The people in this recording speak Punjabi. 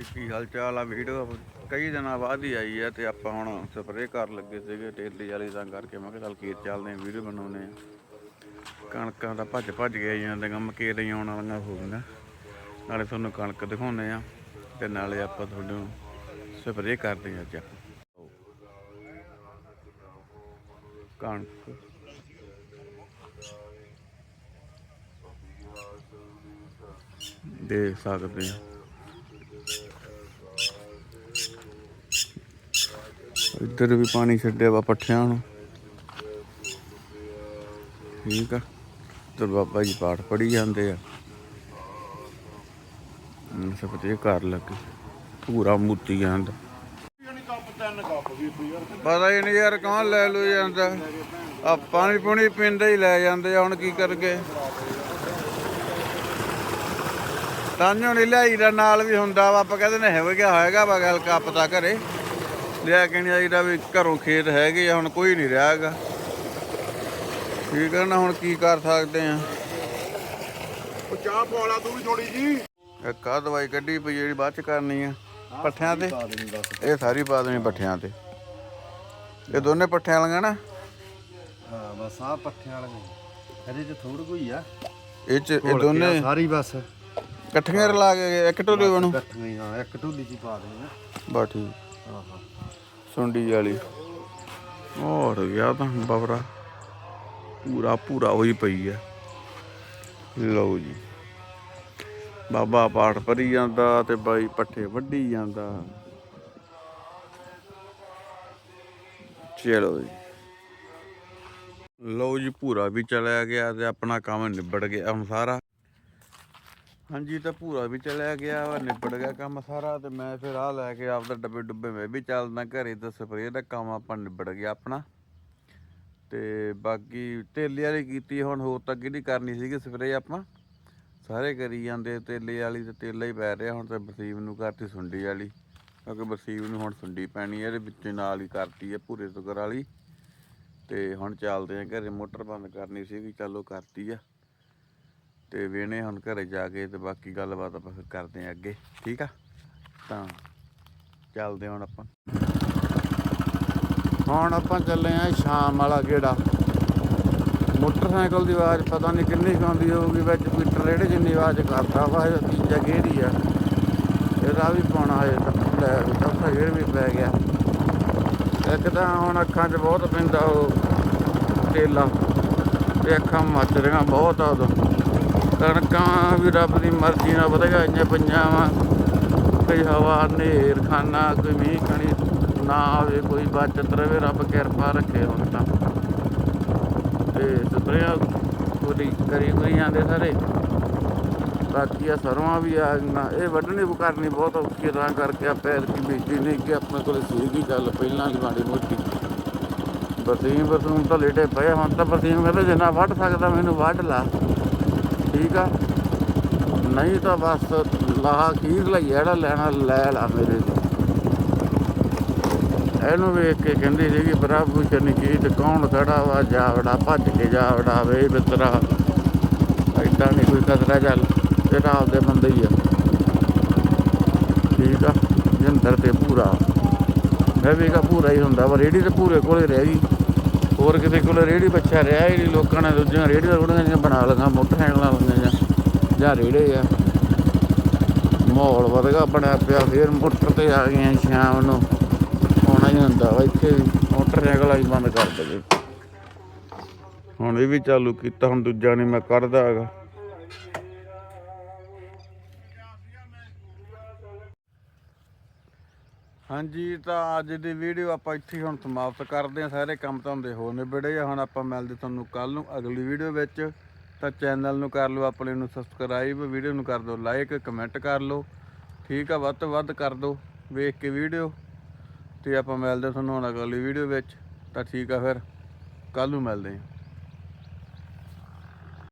ਤੇ ਕੀ ਹਾਲ ਚਾਲ ਆ ਵੀਡੀਓ? ਕਈ ਦਿਨਾਂ ਬਾਅਦ ਹੀ ਆਈ ਹੈ ਤੇ ਆਪਾਂ ਹੁਣ ਸਪਰੇਅ ਕਰਨ ਲੱਗੇ ਸੀਗੇ ਟੇਲੀ ਵਾਲੀ ਤਾਂ ਕਰਕੇ ਮੈਂ ਕਿਹਾ ਚੱਲ ਖੇਤ ਚੱਲਦੇ ਆ, ਵੀਡੀਓ ਬਣਾਉਨੇ ਆ। ਕਣਕਾਂ ਦਾ ਭੱਜ ਭੱਜ ਕੇ ਆਈ ਜਾਂਦੀਆਂ ਮਕੇਰੇ ਆਉਣ ਵਾਲੀਆਂ ਹੋ ਗਈਆਂ। ਨਾਲੇ ਤੁਹਾਨੂੰ ਕਣਕ ਦਿਖਾਉਨੇ ਆ ਤੇ ਨਾਲੇ ਆਪਾਂ ਤੁਹਾਨੂੰ ਸਪਰੇਅ ਕਰਦੇ ਆ ਅੱਜ। ਆਪਾਂ ਕਣਕ। ਦੇਖ ਸਕਦੇ ਆ। ਇੱਧਰ ਵੀ ਪਾਣੀ ਛੱਡਿਆ ਵਾ ਪੱਠਿਆਂ ਨੂੰ। ਠੀਕ ਆ। ਤੇ ਬਾਬਾ ਜੀ ਪਾਠ ਪੜੀ ਜਾਂਦੇ ਆ। ਹਮ, ਸਪਤੇ ਕਰ ਲੱਗੇ। ਪੂਰਾ ਮੂਤੀ ਜਾਂਦਾ। ਪਤਾ ਹੀ ਨਹੀਂ ਯਾਰ ਕੌਣ ਲੈ ਲੋ ਜਾਂਦਾ। ਆ ਪਾਣੀ ਪੁਣੀ ਪੀਂਦੇ ਹੀ ਲੈ ਜਾਂਦੇ ਆ ਹੁਣ ਕੀ ਕਰਗੇ ਤਾਂਿਓ ਨਹੀਂ ਲਿਆਈ ਦਾ ਨਾਲ ਵੀ ਹੁੰਦਾ ਵਾ। ਆਪਾਂ ਕਹਿੰਦੇ ਨੇ ਹੋ ਹੋਏਗਾ ਵਾ ਗੱਲ ਕੱਪ ਤਾਂ ਘਰੇ। ਲਿਆ ਕੇ ਨਹੀਂ ਆਈਦਾ ਵੀ ਘਰੋਂ ਖੇਤ ਹੈਗੇ ਆ ਹੁਣ ਕੋਈ ਨਹੀਂ ਰਿਹਾ ਹੈਗਾ। ਠੀਕ ਹੈ ਨਾ ਹੁਣ ਕੀ ਕਰ ਸਕਦੇ ਆ? ਉਹ ਚਾਹ ਪਵਾਲਾ ਤੂੰ ਵੀ ਥੋੜੀ ਜੀ। ਇੱਕ ਆਹ ਦਵਾਈ ਕੱਢੀ ਪਈ ਜਿਹੜੀ ਬਾਅਦ ਚ ਕਰਨੀ ਆ। ਪੱਠਿਆਂ ਤੇ? ਇਹ ਸਾਰੀ ਪਾ ਦੇਣੀ ਪੱਠਿਆਂ ਤੇ। ਇਹ ਦੋਨੇ ਪੱਠਿਆਂ ਵਾਲੀਆਂ ਨਾ? ਹਾਂ ਬਸ ਆ ਪੱਠਿਆਂ ਵਾਲੇ ਇਹਦੇ ਚ ਥੋੜ ਕੋਈ ਆ। ਇਹ ਚ ਇਹ ਦੋਨੇ? ਸਾਰੀ ਬਸ। ਇਕੱਠੀਆਂ ਰਲਾ ਕੇ ਇੱਕ ਟੋਲੇ ਬਣੂ? ਇਕੱਠੀਆਂ ਹੀ, ਇੱਕ ਢੋਲੀ ਚ ਪਾ ਦੇਣੀ ਆ। ਬਾ ਠੀਕ। ਹਾਂ ਹਾਂ। ਸੁੰਡੀ ਵਾਲੀ। ਹੋਰ ਗਿਆ ਤਾਂ ਬਬਰਾ। ਪੂਰਾ ਪੂਰਾ ਹੋਈ ਪਈ ਆ। ਲਓ ਜੀ। ਬਾਬਾ ਪਾਠ ਪੜੀ ਜਾਂਦਾ ਤੇ ਬਾਈ ਪੱਠੇ ਵੱਢੀ ਜਾਂਦਾ। ਚਲੋ ਜੀ। ਲਓ ਜੀ, ਪੂਰਾ ਵੀ ਚਲਿਆ ਗਿਆ ਤੇ ਆਪਣਾ ਕੰਮ ਨਿਬੜ ਗਿਆ ਹੁਣ ਸਾਰਾ। ਹਾਂਜੀ ਤਾਂ ਭੂਰਾ ਵੀ ਚਲਿਆ ਗਿਆ ਵਾ, ਨਿਬੜ ਗਿਆ ਕੰਮ ਸਾਰਾ ਤੇ ਮੈਂ ਫਿਰ ਆ ਲੈ ਕੇ ਆਪਦਾ ਡੱਬੇ ਡੁੱਬੇ ਮੈਂ ਵੀ ਚੱਲਦਾ ਘਰੇ ਤਾਂ ਸਪਰੇਅ ਦਾ ਕੰਮ ਆਪਾਂ ਨਿਬੜ ਗਿਆ ਆਪਣਾ। ਤੇ ਬਾਕੀ ਤੇਲੇ ਵਾਲੀ ਕੀਤੀ, ਹੁਣ ਹੋਰ ਤਾਂ ਕਿਹਦੀ ਕਰਨੀ ਸੀਗੀ ਸਪਰੇਅ ਆਪਾਂ। ਸਾਰੇ ਕਰੀ ਜਾਂਦੇ ਤੇਲੇ ਵਾਲੀ ਤੇ ਤੇਲਾ ਹੀ ਪੈ ਰਿਹਾ, ਹੁਣ ਤੇ ਬਰਸੀਮ ਨੂੰ ਕਰਤੀ ਸੁੰਡੀ ਵਾਲੀ। ਕਿਉਂਕਿ ਬਰਸੀਮ ਨੂੰ ਹੁਣ ਸੁੰਡੀ ਪੈਣੀ ਹੈ ਇਹਦੇ ਵਿੱਚ ਨਾਲ ਹੀ ਕਰਤੀ ਹੈ ਭੂਰੇ ਸੁਗਰ ਵਾਲੀ। ਤੇ ਹੁਣ ਚੱਲਦੇ ਆ ਘਰੇ, ਮੋਟਰ ਬੰਦ ਕਰਨੀ ਸੀਗੀ, ਚਲੋ ਕਰਤੀ ਆ। ਤੇ ਵੇਣੇ ਹੁਣ ਘਰੇ ਜਾ ਕੇ ਤੇ ਬਾਕੀ ਗੱਲਬਾਤ ਆਪਾਂ ਫਿਰ ਕਰਦੇ ਆ ਅੱਗੇ, ਠੀਕ ਆ? ਤਾਂ ਚੱਲਦੇ ਹੁਣ ਆਪਾਂ। ਹੁਣ ਆਪਾਂ ਚੱਲੇ ਆ ਸ਼ਾਮ ਵਾਲਾ ਗੇੜਾ। ਮੋਟਰਸਾਈਕਲ ਦੀ ਆਵਾਜ਼ ਪਤਾ ਨਹੀਂ ਕਿੰਨੀ ਕੁ ਆਉਂਦੀ ਹੋਊਗੀ, ਵਿੱਚ ਕੋਈ ਟਰੇੜੇ ਜਿੰਨੀ ਆਵਾਜ਼ ਕਰਦਾ ਵਾ ਇਹ ਤੀਜਾ ਗੇੜ ਆ। ਇਹਦਾ ਵੀ ਪਾਉਣਾ ਹੈ ਤਾਂ ਲੈ ਵੀ ਚੌਥਾ ਗੇੜ ਵੀ ਪੈ ਗਿਆ। ਇੱਕ ਤਾਂ ਹੁਣ ਅੱਖਾਂ 'ਚ ਬਹੁਤ ਪੈਂਦਾ ਉਹ ਤੇਲਾ, ਤੇ ਅੱਖਾਂ ਮੱਚ ਰਹੀਆਂ ਬਹੁਤ ਆ ਉਦੋਂ। ਕਣਕਾਂ ਵੀ ਰੱਬ ਦੀ ਮਰਜ਼ੀ ਨਾਲ ਵਧਗਾ ਇੰਨੇ ਪਈਆਂ ਵਾ। ਕੋਈ ਹਵਾ ਨੇਰ ਖਾਨਾ, ਕੋਈ ਮੀਂਹ ਕਣੀ ਨਾ ਆਵੇ ਕੋਈ ਬਚਤ ਰਵੇ, ਰੱਬ ਕਿਰਪਾ ਰੱਖੇ ਹੁਣ ਤਾਂ। ਤੇ ਸਪਰੇਆਂ ਪੂਰੀ ਕਰੀ ਕਰੀ ਜਾਂਦੇ ਸਾਰੇ। ਬਾਕੀ ਆ ਸਰਵਾਂ ਵੀ ਆ ਗਈਆਂ। ਇਹ ਵੱਢਣੀ ਕਰਨੀ ਬਹੁਤ ਔਖੀ ਤਾਂ ਕਰਕੇ ਆ ਪੈਰ ਕੀ ਬੀਜੀ ਨਹੀਂ ਕਿ ਆਪਣੇ ਕੋਲ ਸੀਗੀ ਗੱਲ ਪਹਿਲਾਂ ਦੀ ਮਾੜੀ ਮੋਟੀ। ਬਸੀਮ ਬਸੂਮ ਤਾਂ ਲੇਟੇ ਪਏ ਹੁਣ ਤਾਂ ਬਸੀਮ ਕਹਿੰਦੇ ਜਿੰਨਾ ਵੱਢ ਸਕਦਾ ਮੈਨੂੰ ਵੱਢ ਲਾ। ਠੀਕ ਆ। ਨਹੀਂ ਤਾਂ ਬਸ ਲਾਹ ਕੀਰ ਲਈ ਜਿਹੜਾ ਲੈਣਾ ਲੈ ਲਾ ਮੇਰੇ ਤੋਂ। ਇਹਨੂੰ ਵੇਖ ਕੇ ਕਹਿੰਦੀ ਸੀਗੀ ਪ੍ਰਭੂ ਚੰਨੀ ਕੀ ਤੇ ਕੌਣ ਖੜਾ ਵਾ ਜਾਵੜਾ ਭੱਜ ਕੇ ਜਾਵੜਾ ਵੇ ਬਿਤਰਾ। ਐਡਾ ਨਹੀਂ ਕੋਈ ਕਦਰਾ ਚੱਲ ਤੇਰਾ ਆਪਦੇ ਬੰਦੇ ਹੀ ਆ। ਠੀਕ ਆ, ਜਿੰਦਰ ਤੇ ਪੂਰਾ ਮੈਂ ਵੀ ਕਾ ਪੂਰਾ ਹੀ ਹੁੰਦਾ ਵਾ, ਰੇੜੀ ਤੇ ਪੂਰੇ ਕੋਲੇ ਰਹਿ ਗਈ। ਹੋਰ ਕਿਸੇ ਕੋਲ ਰੇੜੀ ਬੱਚਾ ਰਿਹਾ ਹੀ ਨਹੀਂ, ਲੋਕਾਂ ਨੇ ਦੂਜੀਆਂ ਰੇੜੀਆਂ ਰੋੜੀਆਂ ਜਿਹੀਆਂ ਬਣਾ ਲਗਾ ਮੋਟਰਸਾਈਕਲਾਂ ਵਾਲੀਆਂ ਜਾਂ ਜਾਂ ਰੇੜੇ ਆ। ਮਾਹੌਲ ਵਧਗਾ ਬਣਿਆ ਪਿਆ, ਫੇਰ ਮੋਟਰ ਤੇ ਆ ਗਏ ਸ਼ਾਮ ਨੂੰ। ਆਉਣਾ ਹੀ ਹੁੰਦਾ ਵਾ ਇੱਥੇ ਵੀ, ਮੋਟਰਸਾਈਕਲ ਆਈ ਬੰਦ ਕਰ ਦੇਵੇ। ਹੁਣ ਇਹ ਵੀ ਚਾਲੂ ਕੀਤਾ, ਹੁਣ ਦੂਜਾ ਨਹੀਂ ਮੈਂ ਕਰਦਾ ਹੈਗਾ। ਹਾਂਜੀ, ਤਾਂ ਅੱਜ ਦੀ ਵੀਡੀਓ ਆਪਾਂ ਇੱਥੇ ਹੀ ਹੁਣ ਸਮਾਪਤ ਕਰਦੇ ਹਾਂ। ਸਾਰੇ ਕੰਮ ਧੰਦੇ ਹੋ ਨਿਬੜੇ ਆ। ਹੁਣ ਆਪਾਂ ਮਿਲਦੇ ਤੁਹਾਨੂੰ ਕੱਲ ਨੂੰ ਅਗਲੀ ਵੀਡੀਓ ਵਿੱਚ। ਤਾਂ ਚੈਨਲ ਨੂੰ ਕਰ ਲਓ ਆਪਣੇ ਨੂੰ ਸਬਸਕ੍ਰਾਈਬ ਵੀਡੀਓ ਨੂੰ ਕਰ ਦਿਓ ਲਾਈਕ ਕਮੈਂਟ ਕਰ ਲਓ। ਠੀਕ ਆ, ਵੱਧ ਤੋਂ ਵੱਧ ਕਰ ਦਿਓ ਵੇਖ ਕੇ ਵੀਡੀਓ। ਤੇ ਆਪਾਂ ਮਿਲਦੇ ਤੁਹਾਨੂੰ ਹੁਣ ਅਗਲੀ ਵੀਡੀਓ ਵਿੱਚ। ਤਾਂ ਠੀਕ ਆ ਫਿਰ ਕੱਲ ਨੂੰ ਮਿਲਦੇ ਹਾਂ।